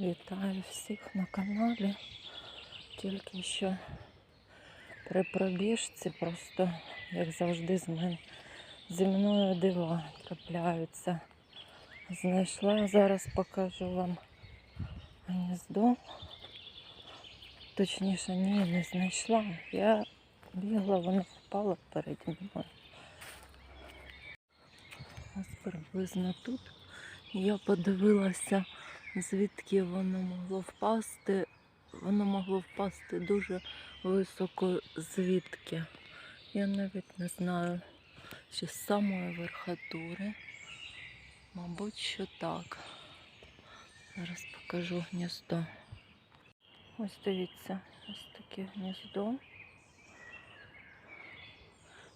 Вітаю всіх на каналі. Тільки що при пробіжці просто, як завжди, з мене зі мною дива трапляються. Знайшла, зараз покажу вам гніздо. Точніше, ні, не знайшла. Я бігла, воно впало переді мною. Ось приблизно тут. Я подивилася, звідки воно могло впасти. Воно могло впасти дуже високо звідки. Я навіть не знаю, чи з самої верхотури. Мабуть, що так. Зараз покажу гніздо. Ось дивіться, ось таке гніздо.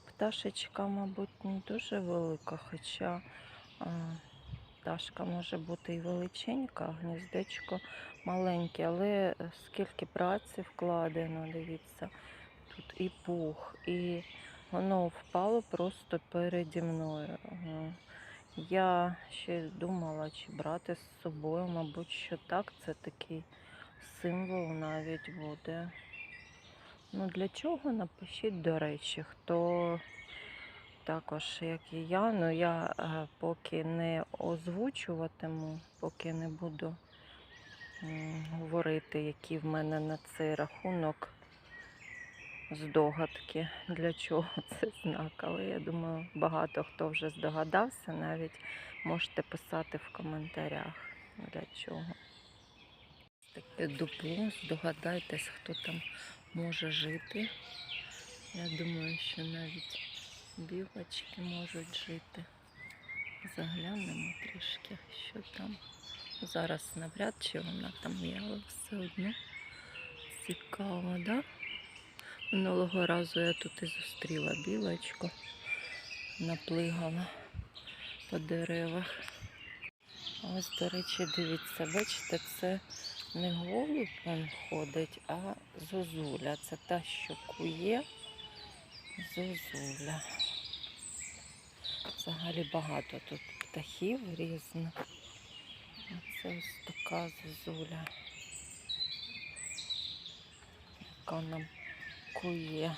Пташечка, мабуть, не дуже велика, хоча пташка може бути і величенька, а гніздечко маленьке, але скільки праці вкладено, дивіться, тут і пух, і воно впало просто переді мною. Е, Я ще думала, чи брати з собою, мабуть, що так, це такий символ навіть буде. Ну, для чого напишіть, до речі, хто також, як і я, ну я е, поки не озвучуватиму, поки не буду говорити, які в мене на цей рахунок здогадки, для чого це знак. Але я думаю, багато хто вже здогадався, навіть можете писати в коментарях, для чого. Таке дупло, здогадайтесь, хто там може жити. Я думаю, що навіть білочки можуть жити. Заглянемо трішки, що там. Зараз навряд чи вона там є, але все одно цікаво, да? Минулого разу я тут і зустріла білочку, наплигала по деревах. Ось, до речі, дивіться, бачите, це не голуб він ходить, а зозуля. Це та, що кує зозуля. Взагалі багато тут птахів різних. Це ось така зозуля, яка нам кує,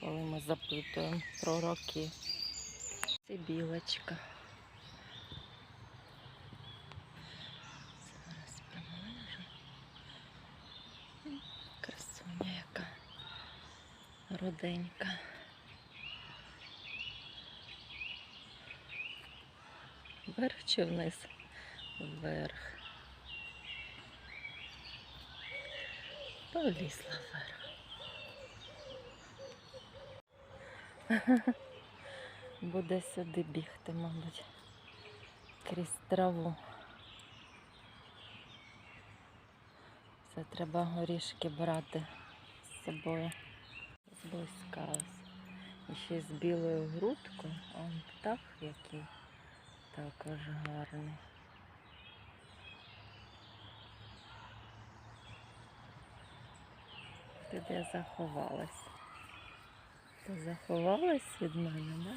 коли ми запитуємо про роки. Це білочка. Зараз приближу. М, Красуня яка руденька. Вверх чи вниз? Вверх. Полізла вверх. Буде сюди бігти, мабуть, крізь траву. Це треба горішки брати з собою. Зблизька ось. І ще з білою грудкою, а он птах який також гарний. Ти де заховалась? Ти заховалась від мене, да?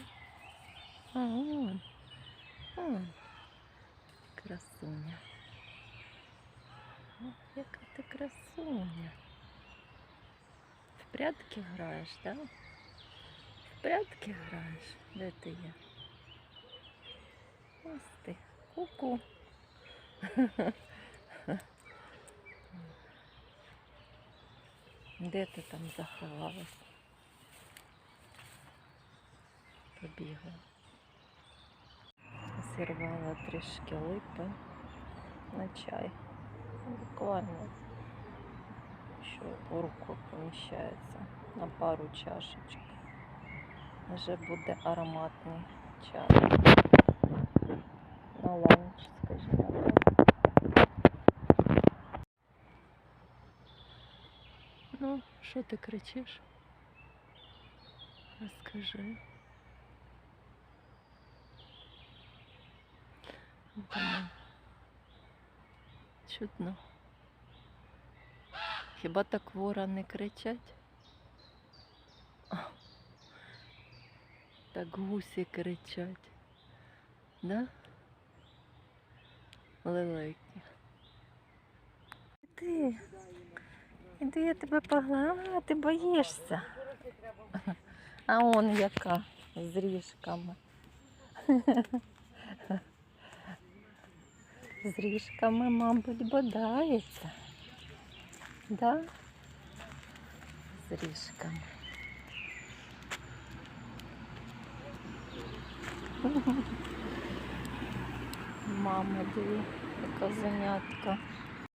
А, он. Он. Красуня. О, яка ти красуня. В прятки граєш, да? В прятки граєш? Де ти є? Ось ти. Ку-ку. Де ти там заховалась? Побігла. Зірвала трішки липи на чай. Буквально, що у руку поміщається на пару чашечок. Вже буде ароматний чай. На ланч, скажімо так. Ну, що ти кричиш? Розкажи. Чудно. Хіба так ворони кричать? Так гусі кричать. Да? Великі. Іди, іди, я тебе погладаю, а ти боїшся. А он яка з ріжками. З ріжками, мабуть, бодається. Да? З ріжками. Мама, диви, яка занятка.